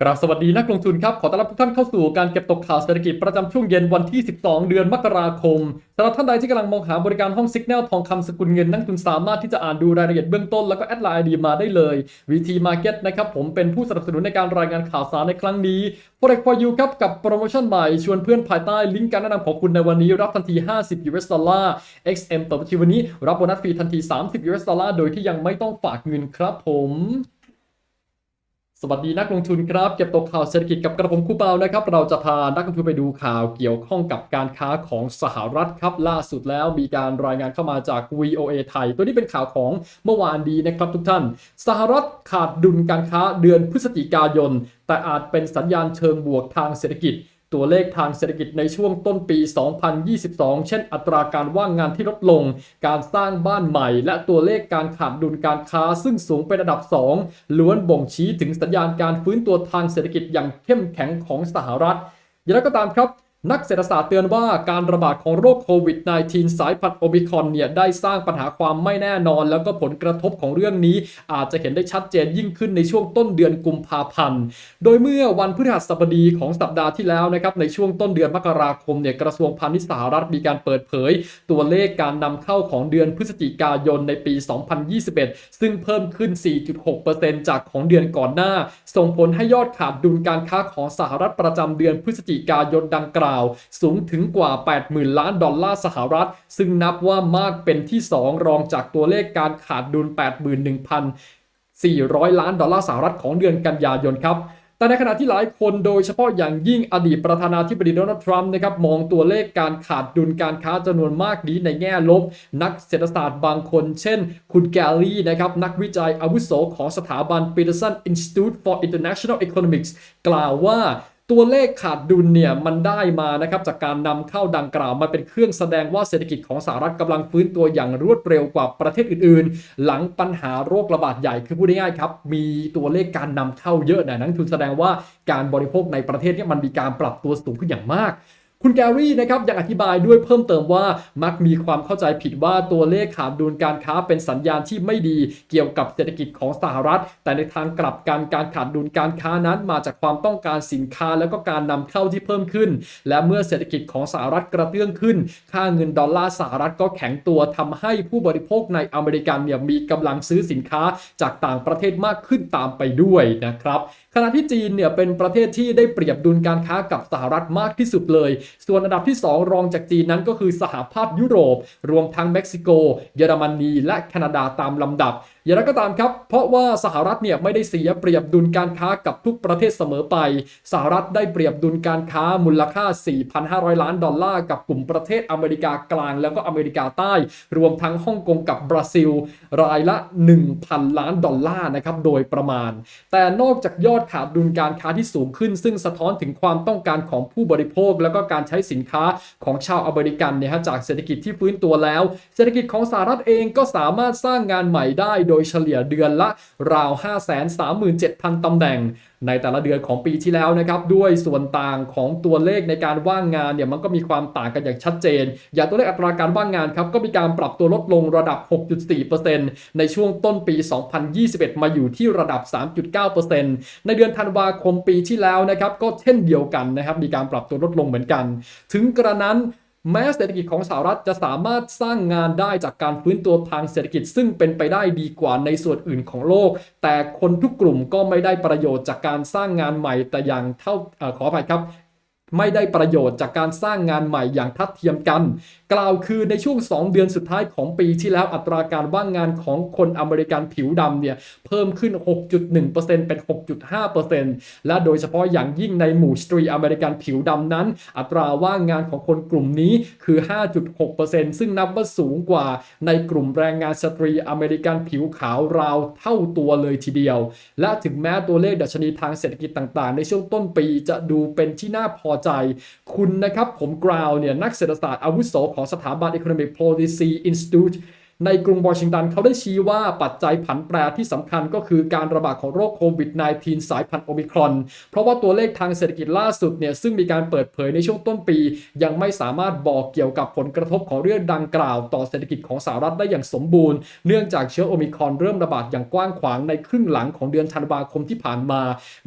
กราบสวัสดีนักลงทุนครับ ขอต้อนรับทุกท่านเข้าสู่การเก็บตกข่าวเศรษฐกิจประจำช่วงเย็นวันที่ 12 เดือนมกราคมสำหรับท่านใดที่กำลังมองหาบริการห้องซิกแนลทองคำสกุลเงินนักลงทุนสามารถที่จะอ่านดูรายละเอียดเบื้องต้นแล้วก็แอดไลน์ดีมาได้เลย VT Market นะครับผมเป็นผู้สนับสนุนในการรายงานข่าวสารในครั้งนี้ Forex for you ครับกับโปรโมชั่นใหม่ชวนเพื่อนภายใต้ลิงก์การแนะนำของคุณในวันนี้รับทันที 50 US ดอลลาร์ XM ต่อบัญชีวันนี้รับโบนัสฟรีทันที 30 US ดอลลาร์โดยที่ยังไม่ต้องฝากเงินครับผม สวัสดีนักลงทุนครับ เก็บตกข่าวเศรษฐกิจกับกระผมคู่เปานะครับ เราจะพานักลงทุนไปดูข่าวเกี่ยวข้องกับการค้าของสหรัฐครับล่าสุดแล้วมีการรายงานเข้ามาจาก VOA ไทย ตัวนี้เป็นข่าวของเมื่อวานดีนะครับทุกท่าน สหรัฐขาดดุลการค้าเดือนพฤศจิกายน แต่อาจเป็นสัญญาณเชิงบวกทางเศรษฐกิจ ตัวเลขทางเศรษฐกิจในช่วงต้นปี 2022 เช่น อัตราการว่างงานที่ลดลง การสร้างบ้านใหม่ และตัวเลขการขาดดุลการค้าซึ่งสูงเป็นระดับ 2 ล้วนบ่งชี้ถึงสัญญาณการฟื้นตัวทางเศรษฐกิจอย่างเข้มแข็งของสหรัฐอย่างไรก็ตามครับ นักเศรษฐศาสตร์เตือนว่าการระบาดของโรคโควิด -19 สายพันธุ์โอมิคอนเนี่ยได้สร้างปัญหาความไม่แน่นอน แล้วก็ผลกระทบของเรื่องนี้ อาจจะเห็นได้ชัดเจนยิ่งขึ้นในช่วงต้นเดือนกุมภาพันธ์ โดยเมื่อวันพฤหัสบดีของสัปดาห์ที่แล้วนะครับในช่วงต้นเดือนมกราคมเนี่ยกระทรวงพาณิชย์สหรัฐมีการเปิดเผย ตัวเลขการนำเข้าของเดือนพฤศจิกายนในปี 2021 ซึ่งเพิ่มขึ้น 4.6%จากของเดือนก่อนหน้า ส่งผลให้ยอดขาดดุลการค้าของสหรัฐประจำเดือนพฤศจิกายนดังกล่าวสูงถึงกว่า 80,000 ล้านดอลลาร์สหรัฐ ซึ่งนับว่ามากเป็นที่ 2 รองจากตัวเลขการขาดดุล 81,400 ล้านดอลลาร์สหรัฐของเดือนกันยายนครับแต่ในขณะที่หลายคนโดยเฉพาะอย่างยิ่งอดีตประธานาธิบดีโดนัลด์ทรัมป์นะครับมองตัวเลขการขาดดุลการค้าจำนวนมากนี้ในแง่ลบ นักเศรษฐศาสตร์บางคนเช่น คุณแกลลี่นะครับนักวิจัยอาวุโสของสถาบัน Peterson Institute for International Economics กล่าวว่า ตัวเลขขาดดุลเนี่ยมันได้มานะครับจากการนำเข้าดังกล่าวมันเป็นเครื่องแสดงว่าเศรษฐกิจของสหรัฐกำลังฟื้นตัวอย่างรวดเร็วกว่าประเทศอื่นๆ หลังปัญหาโรคระบาดใหญ่คือพูดง่ายๆครับมีตัวเลขการนำเข้าเยอะนะนักทุนแสดงว่าการบริโภคในประเทศเนี่ยมันมีการปรับตัวสูงขึ้นอย่างมาก คุณแกรี่นะครับยังอธิบายด้วยเพิ่มเติมว่ามักมีความเข้าใจผิดว่าตัวเลขขาดดุลการค้าเป็นสัญญาณที่ไม่ดีเกี่ยวกับเศรษฐกิจของสหรัฐ แต่ในทางกลับกันการขาดดุลการค้านั้นมาจากความต้องการสินค้าแล้วก็การนำเข้าที่เพิ่มขึ้น และเมื่อเศรษฐกิจของสหรัฐกระเตื้องขึ้น ค่าเงินดอลลาร์สหรัฐก็แข็งตัวทำให้ผู้บริโภคในอเมริกันเนี่ยมีกำลังซื้อสินค้าจากต่างประเทศมากขึ้นตามไปด้วยนะครับขณะที่จีนเนี่ยเป็นประเทศที่ได้เปรียบดุลการค้ากับสหรัฐมากที่สุดเลยส่วนอันดับที่ 2 รองจากจีนนั้นก็คือสหภาพยุโรป รวมทั้งเม็กซิโก เยอรมนีและแคนาดาตามลำดับ อย่างไรก็ตามครับ เพราะว่าสหรัฐเนี่ยไม่ได้เสียเปรียบดุลการค้ากับทุกประเทศเสมอไป สหรัฐได้เปรียบดุลการค้ามูลค่า 4,500 ล้านดอลลาร์กับกลุ่มประเทศอเมริกากลางแล้วก็อเมริกาใต้ รวมทั้งฮ่องกงกับบราซิล รายละ 1,000 ล้านดอลลาร์นะครับโดยประมาณ แต่นอกจากยอดขาดดุลการค้าที่สูงขึ้น ซึ่งสะท้อนถึงความต้องการของผู้บริโภค แล้วก็การใช้สินค้าของชาวอเมริกันเนี่ยฮะจากเศรษฐกิจที่ฟื้นตัวแล้ว เศรษฐกิจของสหรัฐเองก็สามารถสร้างงานใหม่ได้โดดยเฉลี่ยเดือนละราว 537,000 ตำแหน่ง ในแต่ละเดือนของปีที่แล้วนะครับ ด้วยส่วนต่างของตัวเลขในการว่างงานเนี่ยมันก็มีความต่างกันอย่างชัดเจน อย่างตัวเลขอัตราการว่างงานครับก็มีการปรับตัวลดลงระดับ 6.4%ในช่วงต้นปี 2021 มาอยู่ที่ระดับ 3.9%ในเดือนธันวาคมปีที่แล้วนะครับก็เช่นเดียวกันนะครับมีการปรับตัวลดลงเหมือนกัน ถึงกระนั้น แม้เศรษฐกิจของสหรัฐจะสามารถสร้างงานได้จากการฟื้นตัวทางเศรษฐกิจซึ่งเป็นไปได้ดีกว่าในส่วนอื่นของโลก แต่คนทุกกลุ่มก็ไม่ได้ประโยชน์จากการสร้างงานใหม่แต่อย่างเท่าอขออภัยครับ ไม่ได้ประโยชน์จากการสร้างงานใหม่อย่างทัดเทียมกัน กล่าวคือในช่วง 2 เดือนสุดท้ายของปีที่แล้วอัตราการว่างงานของคนอเมริกันผิวดำเนี่ยเพิ่มขึ้น 6.1%เป็น 6.5%และโดยเฉพาะอย่างยิ่งในหมู่สตรีอเมริกันผิวดำนั้น อัตราว่างงานของคนกลุ่มนี้คือ 5.6%ซึ่งนับว่าสูงกว่าในกลุ่มแรงงานสตรีอเมริกันผิวขาวราวเท่าตัวเลยทีเดียว และถึงแม้ตัวเลขดัชนีทางเศรษฐกิจต่างๆ ในช่วงต้นปีจะดูเป็นที่น่าพอใจ คุณนะครับผมกราวเนี่ยนักเศรษฐศาสตร์อาวุโสของสถาบัน Economic Policy Institute ในกรุงวอชิงตันเขาได้ชี้ว่าปัจจัยผันแปรที่สำคัญก็คือการระบาดของโรคโควิด -19 สายพันธุ์โอมิครอน เพราะว่าตัวเลขทางเศรษฐกิจล่าสุดเนี่ยซึ่งมีการเปิดเผยในช่วงต้นปี ยังไม่สามารถบอกเกี่ยวกับผลกระทบของเรื่องดังกล่าว ต่อเศรษฐกิจของสหรัฐได้อย่างสมบูรณ์ เนื่องจากเชื้อโอมิครอนเริ่มระบาดอย่างกว้างขวางในครึ่งหลังของเดือนธันวาคมที่ผ่านมา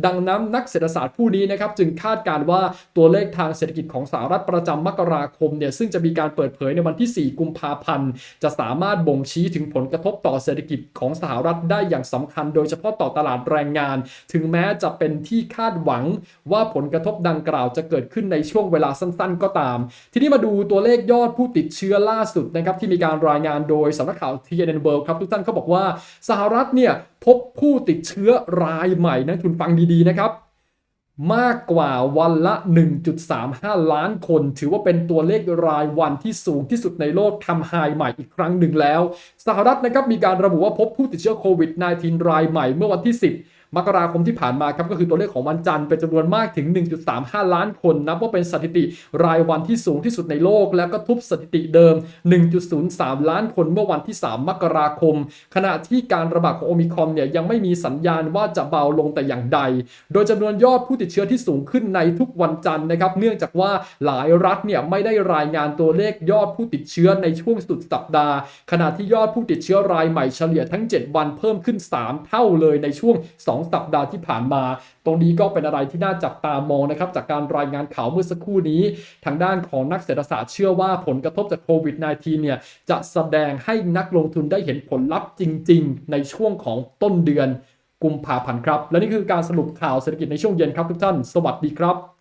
ดังนั้นนักเศรษฐศาสตร์ผู้นี้นะครับจึงคาดการว่าตัวเลขทางเศรษฐกิจของสหรัฐประจำมกราคมเนี่ยซึ่งจะมีการเปิดเผยในวันที่ 4 กุมภาพันธ์จะสามารถบ่งชี้ถึงผลกระทบต่อเศรษฐกิจของสหรัฐได้อย่างสำคัญ โดยเฉพาะต่อตลาดแรงงาน ถึงแม้จะเป็นที่คาดหวังว่าผลกระทบดังกล่าวจะเกิดขึ้นในช่วงเวลาสั้นๆ ก็ตาม ทีนี้มาดูตัวเลขยอดผู้ติดเชื้อล่าสุดนะครับที่มีการรายงานโดยสำนักข่าว TNN World ครับทุกท่านเขาบอกว่าสหรัฐเนี่ยพบผู้ติดเชื้อรายใหม่นะคุณฟังดีๆนะครับ มากกว่าวันละ 1.35 ล้านคน ถือว่าเป็นตัวเลขรายวันที่สูงที่สุดในโลกทำไฮใหม่อีกครั้งหนึ่งแล้ว สหรัฐนะครับมีการระบุว่าพบผู้ติดเชื้อโควิด -19 รายใหม่เมื่อวันที่ 10 มกราคมที่ผ่านมาครับก็คือตัวเลขของวันจันทร์เป็นจำนวนมากถึง 1.35 ล้านคน นับว่าเป็นสถิติรายวันที่สูงที่สุดในโลก แล้วก็ทุบสถิติเดิม 1.03 ล้านคนเมื่อวันที่ 3 มกราคม ขณะที่การระบาดของโอมิครอนเนี่ยยังไม่มีสัญญาณว่าจะเบาลงแต่อย่างใด โดยจำนวนยอดผู้ติดเชื้อที่สูงขึ้นในทุกวันจันทร์นะครับ เนื่องจากว่าหลายรัฐเนี่ยไม่ได้รายงานตัวเลขยอดผู้ติดเชื้อในช่วงสุดสัปดาห์ ขณะที่ยอดผู้ติดเชื้อรายใหม่เฉลี่ยทั้ง 7 วันเพิ่มขึ้น 3 เท่าเลยในช่วง2 สัปดาห์ที่ผ่านมา ตรงนี้ก็เป็นอะไรที่น่าจับตามองนะครับจากการรายงานข่าวเมื่อสักครู่นี้ ทางด้านของนักเศรษฐศาสตร์เชื่อว่าผลกระทบจากโควิด -19 เนี่ยจะแสดงให้นักลงทุนได้เห็นผลลัพธ์จริง ๆ ในช่วงของต้นเดือนกุมภาพันธ์ครับ และนี่คือการสรุปข่าวเศรษฐกิจในช่วงเย็นครับทุกท่าน สวัสดีครับ